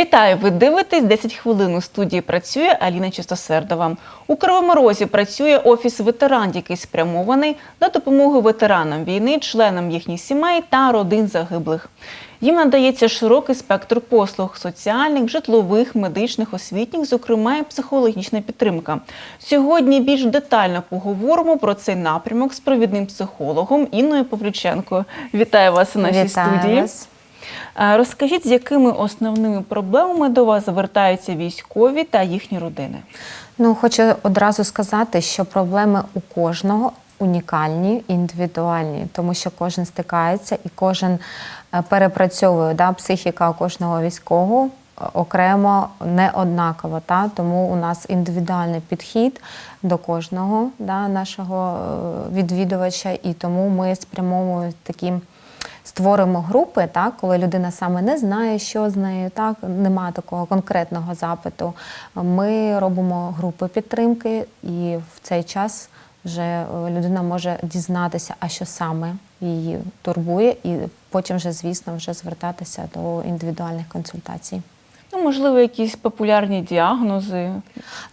Вітаю! Ви дивитесь 10 хвилин у студії працює Аліна Чистосердова. У Кривому Розі працює офіс ветеран, який спрямований на допомогу ветеранам війни, членам їхніх сімей та родин загиблих. Їм надається широкий спектр послуг соціальних, житлових, медичних, освітніх, зокрема і психологічна підтримка. Сьогодні більш детально поговоримо про цей напрямок з провідним психологом Інною Павлюченко. Вітаю вас у нашій Вітаю студії. вас. Е, Розкажіть, з якими основними проблемами до вас звертаються військові та їхні родини? Ну, хочу одразу сказати, що проблеми у кожного унікальні, індивідуальні, тому що кожен стикається і кожен е, перепрацьовує да, психіка кожного військового е, окремо не однаково. Та? Тому у нас індивідуальний підхід до кожного да, нашого відвідувача, і тому ми спрямовуємо такі. Створимо групи, так, коли людина саме не знає, що з нею, так, немає такого конкретного запиту. Ми робимо групи підтримки, і в цей час вже е, людина може дізнатися, а що саме її турбує, і потім вже, звісно, вже звертатися до індивідуальних консультацій. Ну, можливо, якісь популярні діагнози.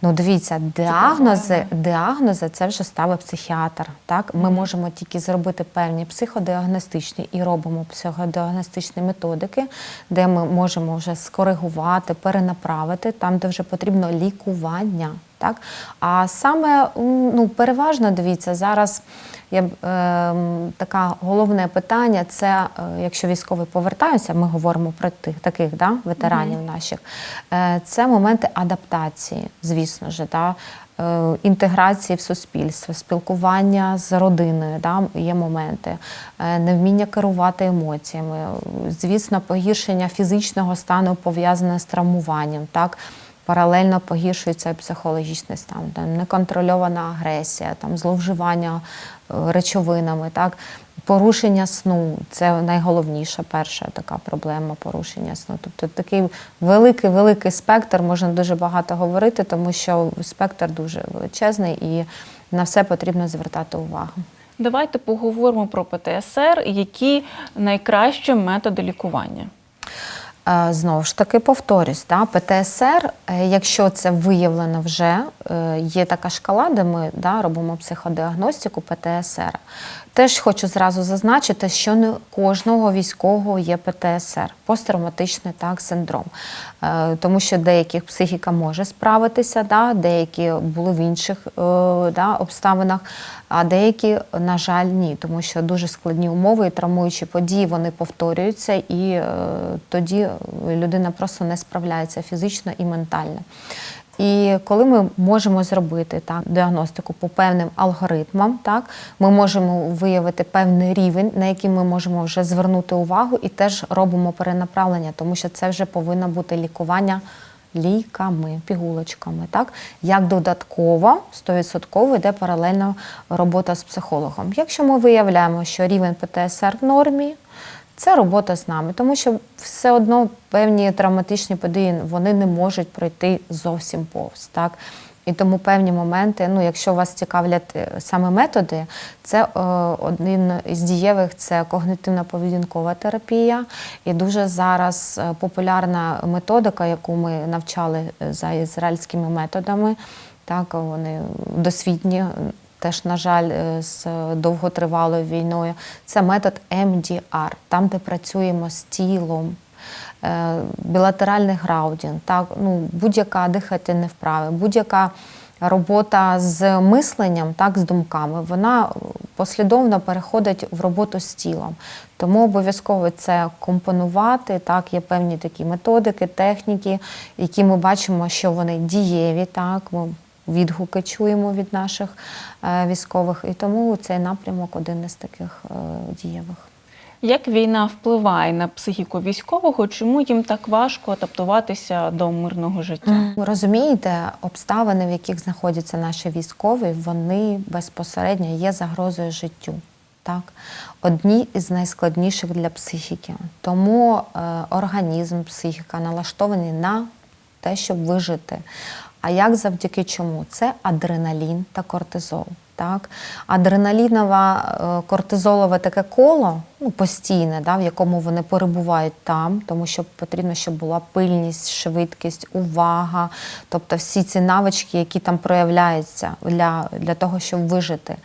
Ну, дивіться, діагнози, діагнози це вже ставить психіатр. Так, ми можемо тільки зробити певні психодіагностичні і робимо психодіагностичні методики, де ми можемо вже скоригувати, перенаправити там, де вже потрібно лікування. Так, а саме ну переважно дивіться зараз. Я ем, така головне питання це е, якщо військові повертаються, ми говоримо про тих таких да, ветеранів наших. Е, це моменти адаптації, звісно ж, да, е, інтеграції в суспільство, спілкування з родиною. Да, є моменти, е, невміння керувати емоціями, звісно, погіршення фізичного стану пов'язане з травмуванням. Так, Паралельно погіршується психологічний стан, там неконтрольована агресія, там зловживання е, речовинами, так порушення сну це найголовніша перша така проблема порушення сну. Тобто такий великий великий спектр, можна дуже багато говорити, тому що спектр дуже величезний і на все потрібно звертати увагу. Давайте поговоримо про ПТСР, які найкращі методи лікування. Е, Знову ж таки, повторюсь, да, ПТСР, е, якщо це виявлено вже, е, є така шкала, де ми да, робимо психодіагностику ПТСР. Теж хочу зразу зазначити, що не кожного військового є ПТСР, посттравматичний так, синдром. Тому що деяких психіка може справитися, да, деякі були в інших да, обставинах, а деякі, на жаль, ні, тому що дуже складні умови і травмуючі події вони повторюються, і е, тоді людина просто не справляється фізично і ментально. І коли ми можемо зробити так діагностику по певним алгоритмам, так ми можемо виявити певний рівень, на який ми можемо вже звернути увагу, і теж робимо перенаправлення, тому що це вже повинно бути лікування ліками, пігулочками. Так як додатково 100% йде паралельно робота з психологом. Якщо ми виявляємо, що рівень ПТСР в нормі. Це робота з нами, тому що все одно певні травматичні події вони не можуть пройти зовсім повз. Так? І тому певні моменти, ну, якщо вас цікавлять е, саме методи, це е, один із дієвих це когнитивно-поведінкова терапія. І дуже зараз е, популярна методика, яку ми навчали е, за ізраїльськими методами. Так, вони досвідні, теж, на жаль, е, з довготривалою війною. Це метод МДР, там, де працюємо з тілом. Е, Білатеральний граудінг, так, ну, будь-яка дихательна вправа, будь-яка робота з мисленням, так, з думками, вона послідовно переходить в роботу з тілом. Тому обов'язково це компонувати. Так, є певні такі методики, техніки, які ми бачимо, що вони дієві. Так, ми відгуки чуємо від наших е, військових, і тому цей напрямок один із таких е, дієвих. Як війна впливає на психіку військового, чому їм так важко адаптуватися до мирного життя? Ви Розумієте, обставини, в яких знаходяться наші військові, вони безпосередньо є загрозою життю. Так, одні із найскладніших для психіки. Тому е, організм, психіка налаштовані на те, щоб вижити. А як завдяки чому? Це адреналін та кортизол. Так? Адреналінове е, кортизолове таке коло ну, постійне, да, в якому вони перебувають там, тому що потрібно, щоб була пильність, швидкість, увага, тобто всі ці навички, які там проявляються для, для того, щоб вижити.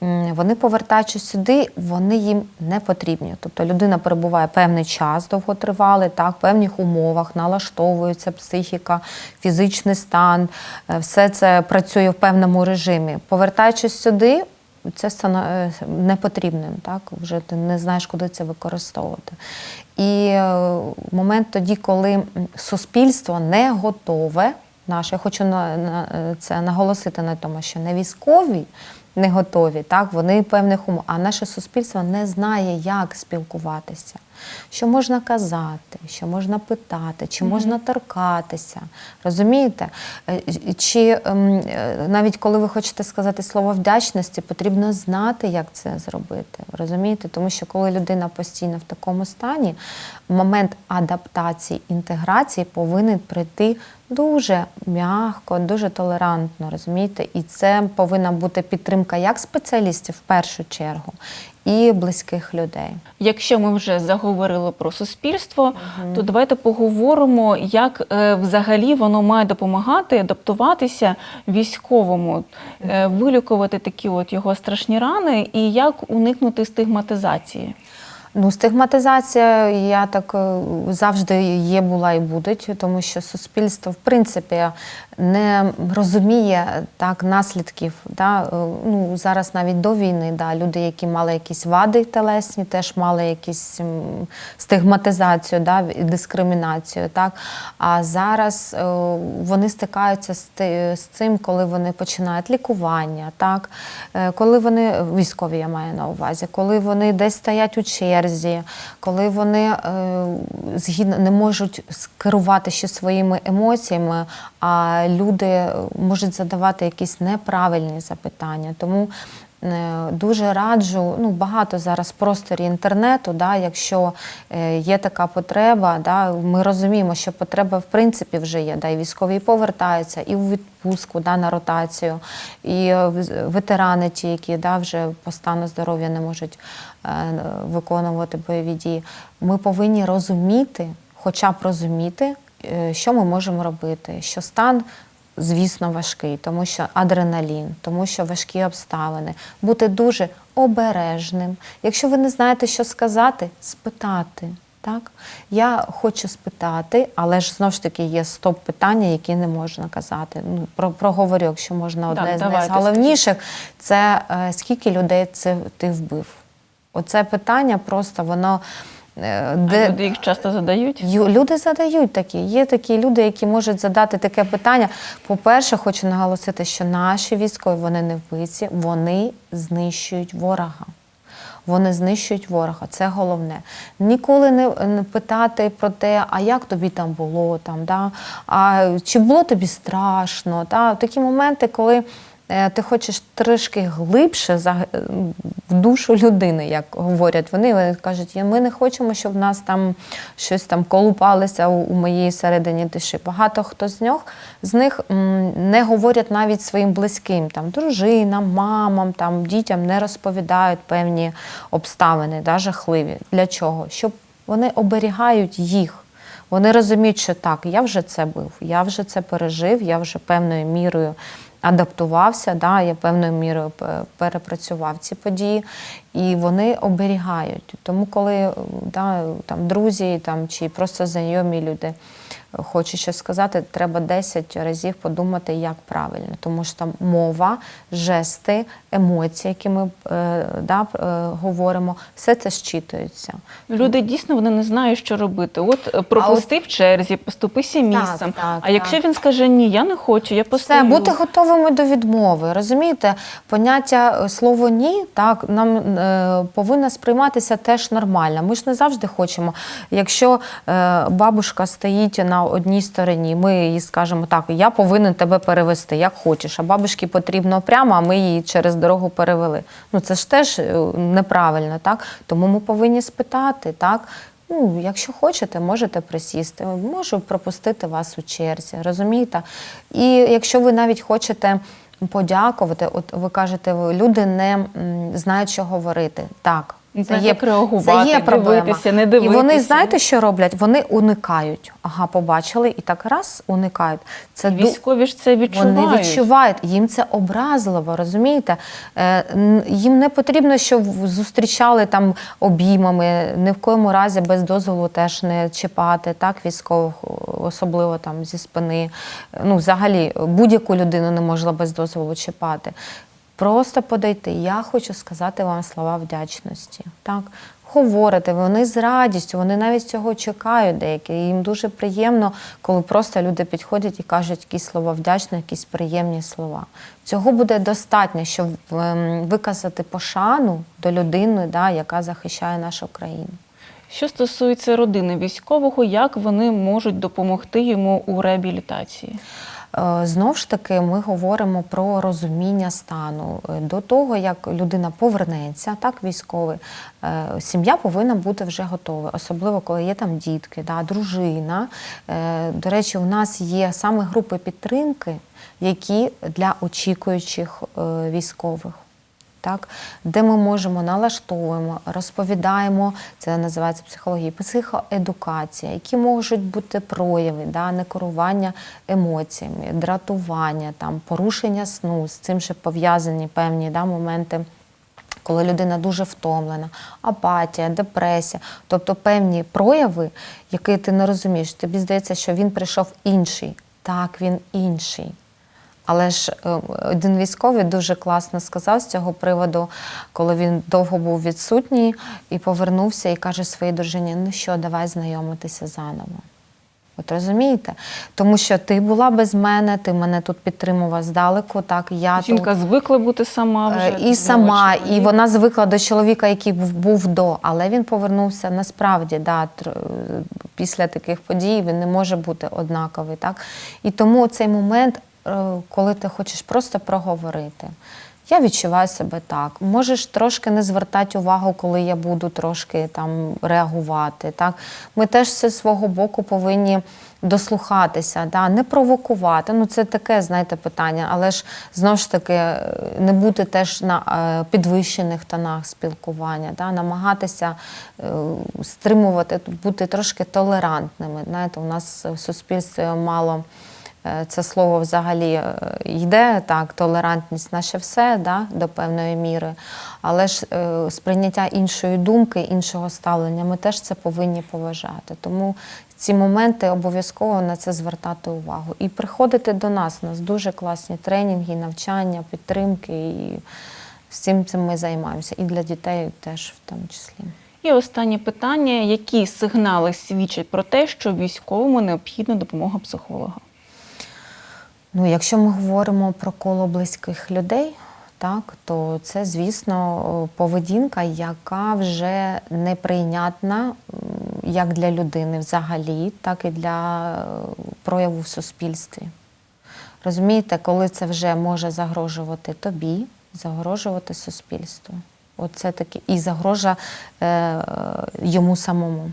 Вони повертаючись сюди, вони їм не потрібні. Тобто людина перебуває певний час довготривалий, так, в певних умовах, налаштовується психіка, фізичний стан, е, все це працює в певному режимі. Повертаючись сюди, це стане непотрібним, так? Вже ти не знаєш, куди це використовувати. І е, момент тоді, коли суспільство не готове, наше, я хочу на е, це наголосити на тому, що не військові не готові, так, вони певних умов, а наше суспільство не знає, як спілкуватися, що можна казати, що можна питати, чи можна торкатися. Розумієте? Е, Чи ем, е, навіть коли ви хочете сказати слово вдячності, потрібно знати, як це зробити. Розумієте? Тому що коли людина постійно в такому стані, момент адаптації, інтеграції повинен прийти дуже м'яко, дуже толерантно, розумієте? І це повинна бути підтримка як спеціалістів в першу чергу, і близьких людей. Якщо ми вже заговорили про суспільство, то давайте поговоримо, як е, взагалі воно має допомагати адаптуватися військовому, е, вилікувати такі от його страшні рани, і як уникнути стигматизації. Ну, стигматизація, я так е, завжди є, була і буде, тому що суспільство, в принципі, не розуміє так наслідків. Да? Е, Ну, зараз навіть до війни, да, люди, які мали якісь вади телесні, теж мали якісь стигматизацію, да, дискримінацію. Так? А зараз е, вони стикаються з, цим, коли вони починають лікування, так? Е, коли вони військові, я маю на увазі, коли вони десь стоять у черзі, коли вони е, згідно не можуть скерувати ще своїми емоціями, а люди е, можуть задавати якісь неправильні запитання. Тому дуже раджу, ну багато зараз просторі інтернету, да, якщо е, є така потреба, да, ми розуміємо, що потреба в принципі вже є. Да, і військові повертаються, і у відпустку да, на ротацію, і е, ветерани, ті, які да, вже по стану здоров'я не можуть е, виконувати бойові дії. Ми повинні розуміти, хоча б розуміти, е, що ми можемо робити, що стан. Звісно, важкий, тому що адреналін, тому що важкі обставини. Бути дуже обережним. Якщо ви не знаєте, що сказати, спитати. Так? Я хочу спитати, але ж знову ж таки є стоп питання, які не можна казати. Ну, про, проговорю, якщо можна, Так, одне з найголовніших це е, скільки людей це ти вбив. Оце питання просто воно. Е, А люди їх часто задають. Люди задають такі. Є такі люди, які можуть задати таке питання. По-перше, хочу наголосити, що наші військові вони не вбивці, вони знищують ворога. Вони знищують ворога, це головне. Ніколи не, питати про те, а як тобі там було, там, да? а чи було тобі страшно. Та? Такі моменти, коли ти хочеш трішки глибше е, в душу людини, як говорять вони, вони кажуть, ми не хочемо, щоб в нас там щось там колупалося у моїй середині душі. Багато хто з них, з них не говорять навіть своїм близьким, там, дружинам, мамам, там, дітям не розповідають певні обставини, да, жахливі. Для чого? Щоб вони оберігають їх. Вони розуміють, що так, я вже це був, я вже це пережив, я вже певною мірою адаптувався, да, я певною мірою перепрацював ці події, і вони оберігають. Тому, коли да, там, друзі там, чи просто знайомі люди хочуть щось сказати, треба 10 разів подумати, як правильно. Тому що там мова, жести, емоції, які ми е, да, е, говоримо, все це щитується. Люди дійсно вони не знають, що робити. От е, пропусти в черзі, поступися місцем. так, а якщо так. він скаже ні, я не хочу, я Все, бути готовими до відмови. Розумієте, поняття е, слово ні так нам е, повинно сприйматися теж нормально. Ми ж не завжди хочемо. Якщо е, бабушка стоїть на одній стороні, ми їй скажемо так, я повинен тебе перевести, як хочеш. А бабушці потрібно прямо, а ми її через дорогу перевели. Ну це ж теж е, неправильно, так? Тому ми повинні спитати, так. Ну, якщо хочете, можете присісти, можу пропустити вас у черзі, розумієте? І якщо ви навіть хочете подякувати. От ви кажете, люди не знають, що говорити. Так. Як реагувати, це є проблема. дивитися, не І вони знаєте, що роблять? Вони уникають. Ага, побачили і так раз уникають. Це Військові ж це відчувають. вони відчувають, їм це образливо, розумієте? Е, Їм не потрібно, щоб зустрічали там обіймами, ні в коєму разі без дозволу теж не чіпати, так, військових, особливо там зі спини. Ну, взагалі, будь-яку людину не можна без дозволу чіпати. Просто подойти. Я хочу сказати вам слова вдячності. Так? Говорите, вони з радістю, вони навіть цього чекають деякі. Їм дуже приємно, коли просто люди підходять і кажуть якісь слова вдячні, якісь приємні слова. Цього буде достатньо, щоб ем, виказати пошану до людини, да, яка захищає нашу країну. Що стосується родини військового, як вони можуть допомогти йому у реабілітації? Е, Знов ж таки, ми говоримо про розуміння стану. Е, До того, як людина повернеться, так, військовий, е, сім'я повинна бути вже готова, особливо коли є там дітки, да, дружина. До речі, у нас є саме групи підтримки, які для очікуючих військових так, де ми можемо налаштовуємо, розповідаємо, це називається психологія, психоедукація, які можуть бути прояви, да, некерування емоціями, дратування, там, порушення сну, з цим ще пов'язані певні да, моменти. Коли людина дуже втомлена, апатія, депресія, тобто певні прояви, які ти не розумієш. Тобі здається, що він прийшов інший. Так, він інший. Але ж е, один військовий дуже класно сказав з цього приводу, коли він довго був відсутній і повернувся і каже своїй дружині: ну що, давай знайомитися заново. От розумієте? Тому що ти була без мене, ти мене тут підтримував здалеку, так я тут. Жінка звикла бути сама вже. Е, І знову сама, і вона звикла до чоловіка, який був, був до, але він повернувся насправді да, після таких подій він не може бути однаковий. Так? І тому цей момент, коли ти хочеш просто проговорити. Я відчуваю себе так. Можеш трошки не звертати увагу, коли я буду трошки там реагувати. Так? Ми теж зі свого боку повинні дослухатися, да? не провокувати. Ну, це таке, знаєте, питання, але ж знову ж таки е, не бути теж на е, підвищених тонах спілкування, да? намагатися е, стримувати, бути трошки толерантними. Знаєте, у нас в суспільстві мало. Е, Це слово взагалі е, йде так, толерантність наше все да, до певної міри. Але ж е, сприйняття іншої думки, іншого ставлення, ми теж це повинні поважати. Тому ці моменти обов'язково на це звертати увагу. І приходити до нас. У нас дуже класні тренінги, навчання, підтримки. І всім цим ми займаємося. І для дітей теж в тому числі. І останнє питання: які сигнали свідчать про те, що військовому необхідна допомога психолога? Ну, якщо ми говоримо про коло близьких людей, так, то це, звісно, поведінка, яка вже неприйнятна як для людини взагалі, так і для е, прояву в суспільстві. Розумієте, коли це вже може загрожувати тобі, загрожувати суспільству. Оце таке і загрожа е, йому самому.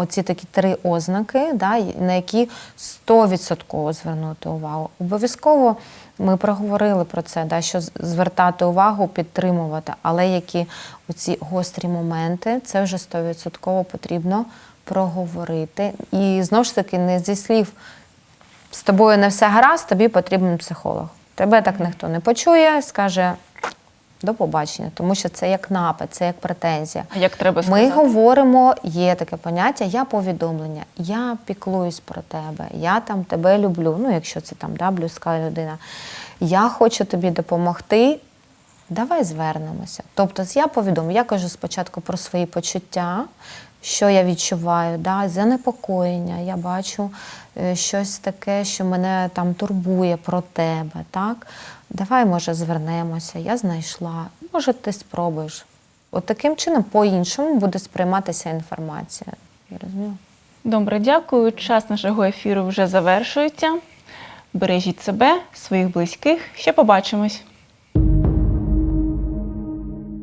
Оці такі три ознаки, да, на які 100% звернути увагу. Обов'язково ми проговорили про це, да, що звертати увагу, підтримувати, але які оці гострі моменти, це вже 100% потрібно проговорити. І знову ж таки, не зі слів з тобою не все гаразд, тобі потрібен психолог. Тебе так ніхто не почує, скаже до побачення, тому що це як напад, це як претензія. А як треба Ми говоримо, є таке поняття, я повідомлення, я піклуюсь про тебе, я там тебе люблю. Ну, якщо це там да, близька людина, я хочу тобі допомогти. Давай звернемося. Тобто, я повідомлю, я кажу спочатку про свої почуття, що я відчуваю, да, занепокоєння, я бачу е, щось таке, що мене там турбує про тебе. Так? Давай, може, звернемося, я знайшла. Може, ти спробуєш. От таким чином, по-іншому буде сприйматися інформація. Я розумію? Добре, дякую. Час нашого ефіру вже завершується. Бережіть себе, своїх близьких. Ще побачимось.